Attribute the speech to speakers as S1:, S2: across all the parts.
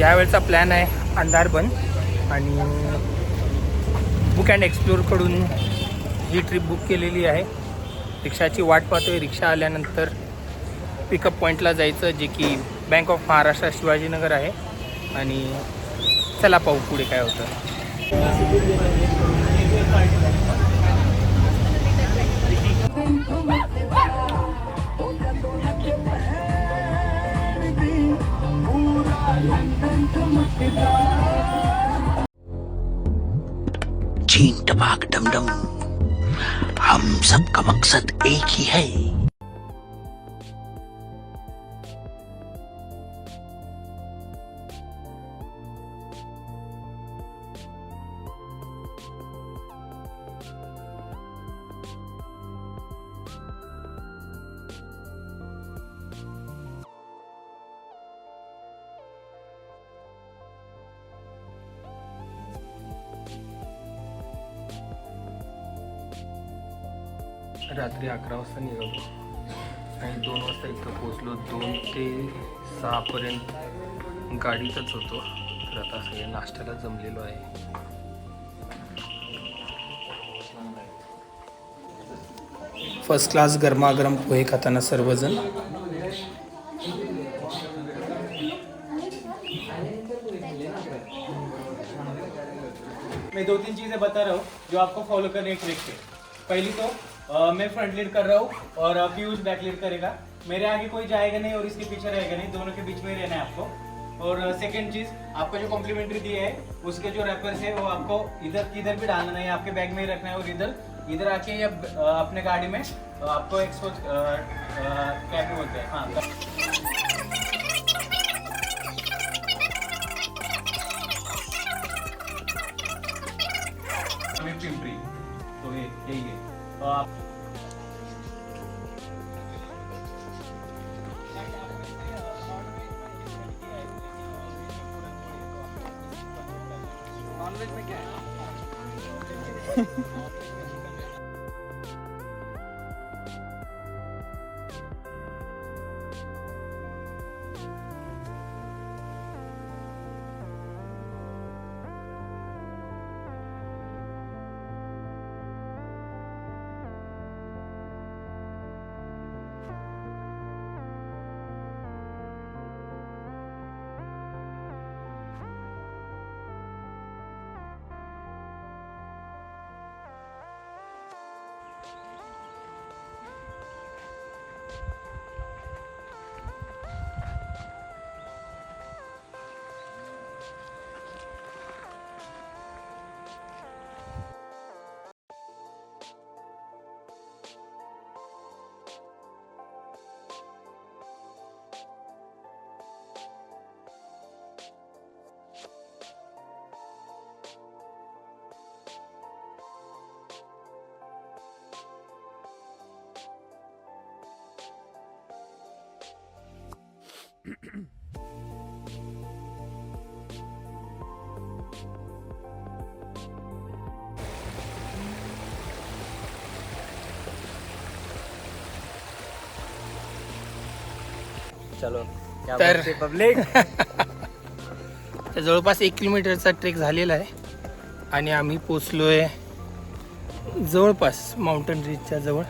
S1: यावेळचा plan आहे अंधारबन आणि book and एक्सप्लोरकडून ही ट्रिप बुक केलेली आहे. रिक्षाची वाट पाहतोय. रिक्षा आल्यानंतर पिकअप पॉईंटला जायचं जे की बँक ऑफ महाराष्ट्र शिवाजीनगर आहे. आणि चला पाहू पुढे काय होतं.
S2: चीन टपाक डमडम हम सब का मकसद एक ही है।
S1: रात्री अकरा वाजता निघालो. आणि दोन वाजता इथं पोचलो दोन ते सहापर्यंत गाडीतच होतो. तर आता सगळे नाश्त्याला जमलेलो आहे. फर्स्ट क्लास गरमागरम पोहे खाताना सर्वजण.
S3: मैं दो तीन चीजें बता रहा हूँ जो आपको फॉलो करने ट्रिक है। पहली तो मैं फ्रंट लीड कर रहा हूँ और पीयूष बैक लीड करेगा। मेरे आगे कोई जाएगा नहीं और इसके पीछे रहेगा नहीं। दोनों के बीच में रहना है आपको। और सेकेंड चीज़, आपको जो कॉम्प्लीमेंट्री दिया है, उसके जो रैपर्स है, वो आपको इधर, किधर भी डालना नहीं है। आपके बैग में ही रखना है और इधर इधर आके या अपने गाड़ी में आपको एक्सपोज भी बोलते हैं। हाँ है Thank you.
S4: चलो
S1: तर-
S4: पब्लिक
S1: तर जवळपास एक किलोमीटरचा ट्रेक झालेला आहे. आणि आम्ही पोचलो आहे जवळपास माउंटन रेंजच्या जवळ.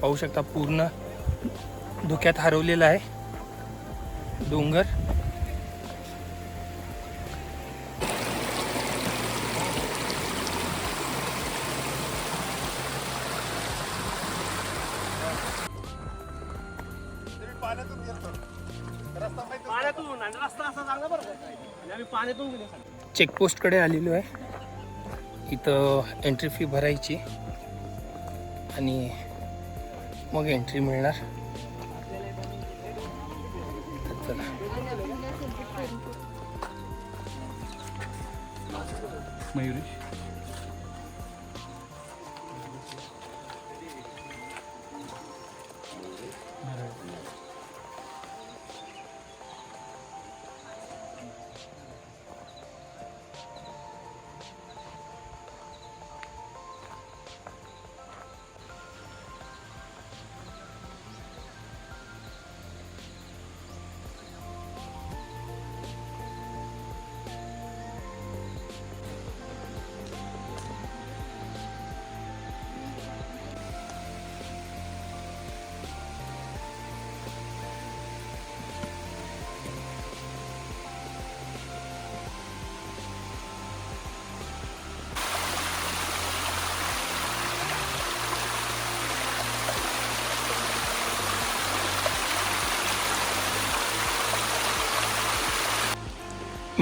S1: पाहू शकता पूर्ण धुक्यात हरवलेला आहे. डोंगर. चेकपोस्टकडे आलेलो आहे. इथं एंट्री फी भरायची. आणि मग एंट्री मिळणार.
S3: Maiores.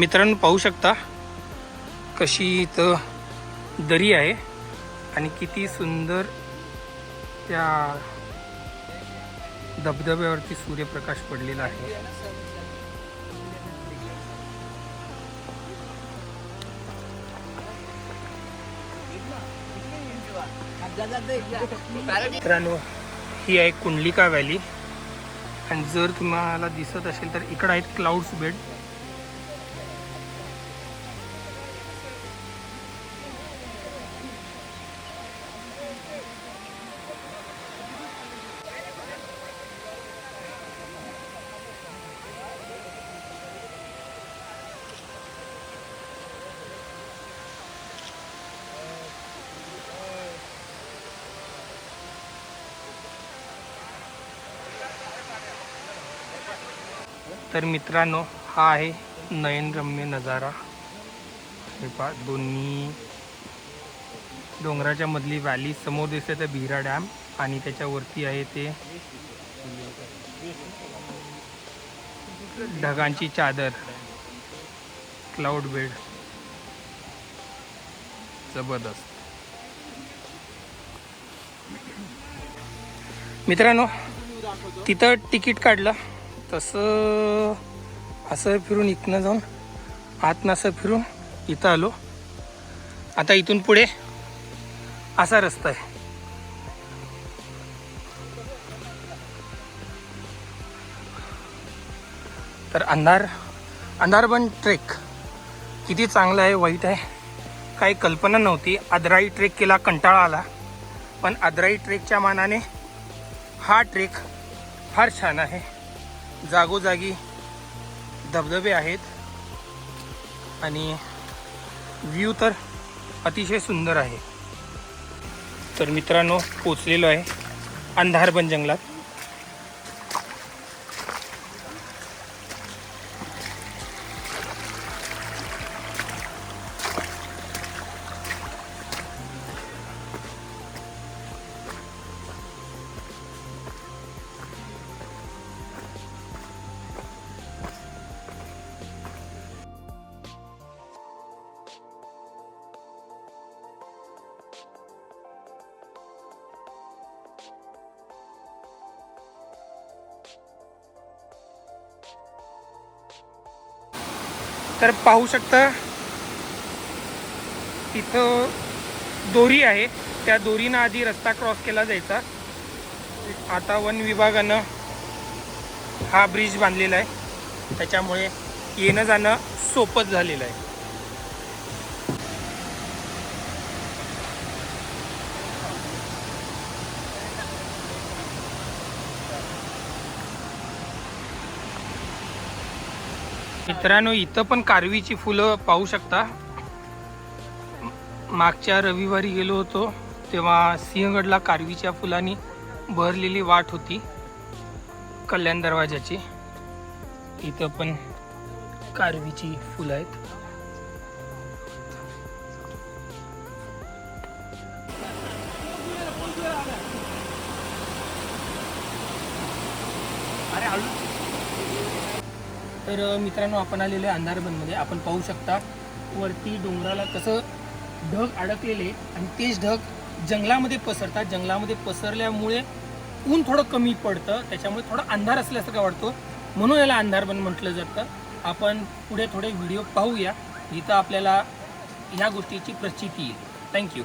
S1: मित्रांनो पाहू शकता कशी इथं दरी आहे आणि किती सुंदर त्या धबधब्यावरती सूर्यप्रकाश पडलेला आहे. मित्रांनो ही आहे कुंडलिका व्हॅली. आणि जर तुम्हाला दिसत असेल तर इकडं आहेत क्लाउड्स बेड. तर मित्रांनो हा आहे नयनरम्य नजारा. हे पहा दोन्ही डोंगराच्या मधली व्हॅली समोर दिसते तर भिरा डॅम आणि त्याच्यावरती आहे ते ढगांची चादर क्लाउड बेड जबरदस्त. मित्रांनो तिथं तिकीट काढलं. तसं असं फिरून इथनं जाऊन आतनं असं फिरून इथं आलो. आता इथून पुढे असा रस्ता आहे. तर अंधार अंधारबन ट्रेक किती चांगला आहे वाईट आहे काही कल्पना नव्हती. आदराई ट्रेक केला कंटाळा आला. पण आदराई ट्रेकच्या मानाने हा ट्रेक फार छान आहे. जागोजागी धबधबे आहेत. आणि व्ह्यू तर अतिशय सुंदर आहे. तर मित्रांनो पोचलेलो आहे अंधारबन जंगलात. तर पाहू शकता इथं दोरी आहे. त्या दोरीनं आधी रस्ता क्रॉस केला जायचा. आता वन विभागानं हा ब्रिज बांधलेला आहे. त्याच्यामुळे येणं जाणं सोपंच झालेलं आहे. मित्रांनो इथं पण कारवीची फुलं पाहू शकता. मागच्या रविवारी गेलो होतो तेव्हा सिंहगडला कारवीच्या फुलांनी भरलेली वाट होती कल्याण दरवाजाची इथं पण कारवीची फुलं आहेत. तर मित्रांनो आपण आलेले आहे अंधारबनमध्ये. आपण पाहू शकता वरती डोंगराला कसं ढग अडकलेले आणि तेच ढग जंगलामध्ये पसरतात. जंगलामध्ये पसरल्यामुळे ऊन थोडं कमी पडतं. त्याच्यामुळे थोडा अंधार असल्यासारखा वाटतो. म्हणून याला अंधारबन म्हटलं जातं. आपण पुढे थोडे व्हिडिओ पाहूया. इथं आपल्याला ह्या गोष्टीची प्रचिती येईल. थँक्यू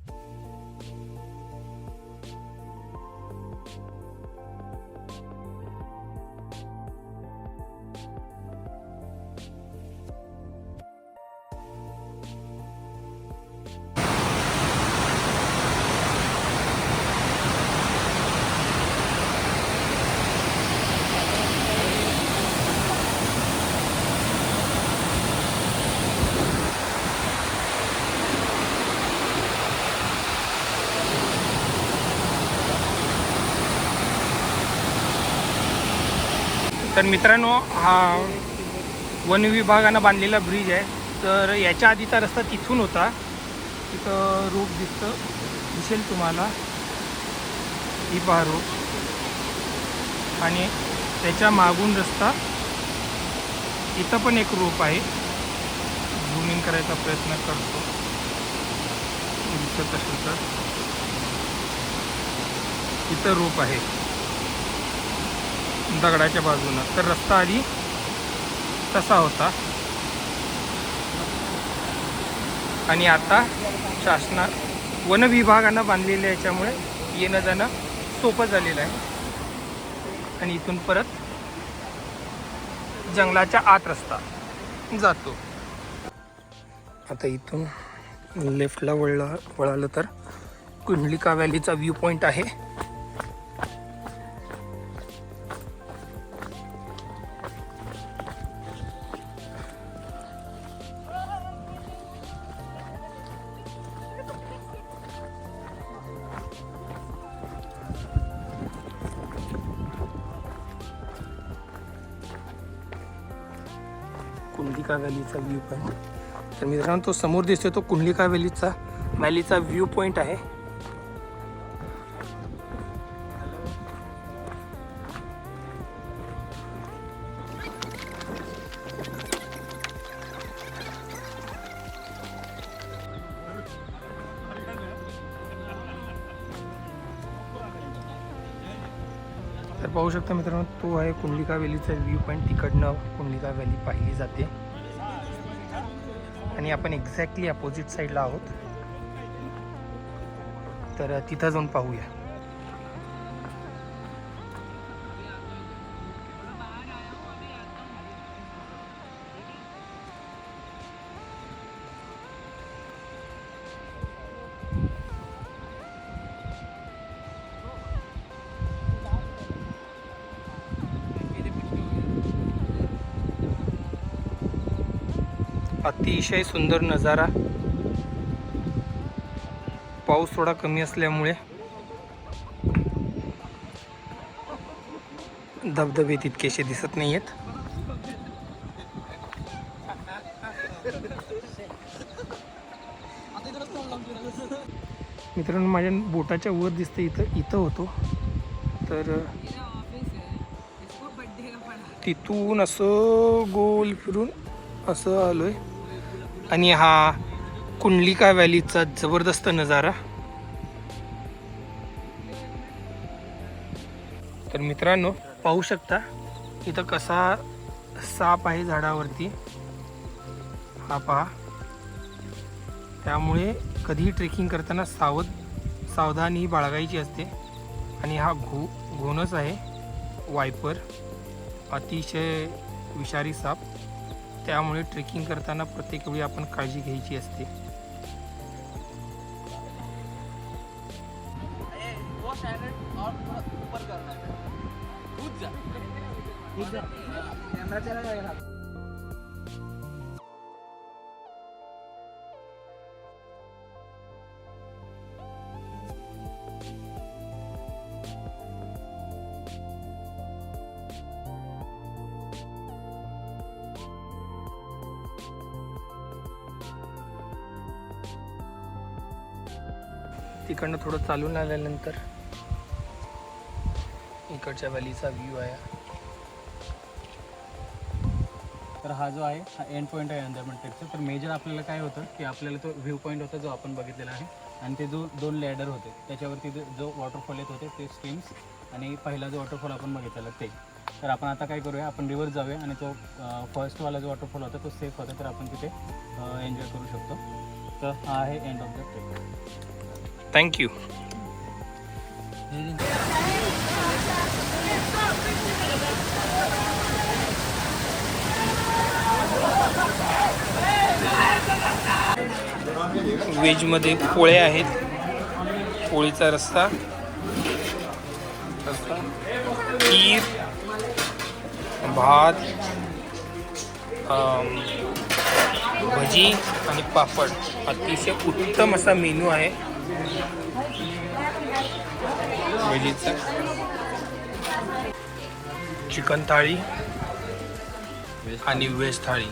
S1: तर मित्रांनो हा वन विभागानं बांधलेला ब्रिज आहे. तर याच्या आधीचा रस्ता तिथून होता. तिथं रोप दिसतं. दिसेल तुम्हाला. ही पहा रोप. आणि त्याच्या मागून रस्ता. इथं पण एक रोप आहे. झूम इन करायचा प्रयत्न करतो. दिसत असेल तर. इथं रोप आहे. दगडाच्या बाजूनं. तर रस्ता आधी तसा होता. आणि आता शासना वन विभागानं बांधलेल्या याच्यामुळे येणं जाणं सोपं झालेलं आहे. आणि इथून परत जंगलाच्या आत रस्ता जातो. आता इथून लेफ्टला वळला वळालं तर कुंडलिका व्हॅलीचा व्ह्यू पॉईंट आहे. कुंडलिका व्हॅलीचा व्ह्यू पॉईंट तर मित्रांनो तो समोर दिसतोय तो कुंडलिका व्हॅलीचा व्हॅलीचा व्ह्यू पॉईंट आहे. तर पाहू शकता मित्रांनो तो आहे कुंडलिका व्हॅलीचा व्ह्यू पॉईंट तिकडनं कुंडलिका व्हॅली पाहिली जाते. आणि आपण एक्झॅक्टली अपोजिट साईडला आहोत. तर तिथं जाऊन पाहूया. अतिशय सुंदर नजारा. पाऊस थोडा कमी असल्यामुळे धबधबे तितकेसे दिसत नाही आहेत मित्रांनो माझ्या बोटाच्या वर दिसतं इथं इथं होतो. तर तिथून असं गोल फिरून असं आलोय. आणि हा कुंडलिका व्हॅलीचा जबरदस्त नजारा. तर मित्रांनो पाहू शकता इथं कसा साप आहे झाडावरती. हा पहा. त्यामुळे कधीही ट्रेकिंग करताना सावध सावधानी बाळगायची असते. आणि हा घो घोणच आहे. वायपर अतिशय विषारी साप. त्यामुळे ट्रेकिंग करताना प्रत्येक वेळी आपण काळजी घ्यायची असते. तिकडनं थोडं चालून आल्यानंतर इकडच्या व्हॅलीचा व्ह्यू आहे.
S3: तर हा जो आहे हा एंड पॉईंट आहे अंदरमन ट्रेकचा तर मेजर आपल्याला काय होतं की आपल्याला तो व्ह्यू पॉईंट होता जो आपण बघितलेला आहे. आणि ते जो दोन लॅडर होते त्याच्यावरती जो- वॉटरफॉल येत होते ते स्ट्रीम्स आणि पहिला जो वॉटरफॉल आपण बघितलेला ते. तर आपण आता काय करूया आपण रिव्हर जाऊया आणि तो फर्स्टवाला जो वॉटरफॉल होता तो सेफ होता तर आपण तिथे एन्जॉय करू शकतो. तर हा आहे end of the trek
S1: thank you व्हेजमध्ये पोळे आहेत. पोळीचा रस्ता. रस्ता. खीर. भात. भजी आणि पापड. अतिशय उत्तम असा मेनू आहे. चिकन थाळी आणि व्हेज थाळी.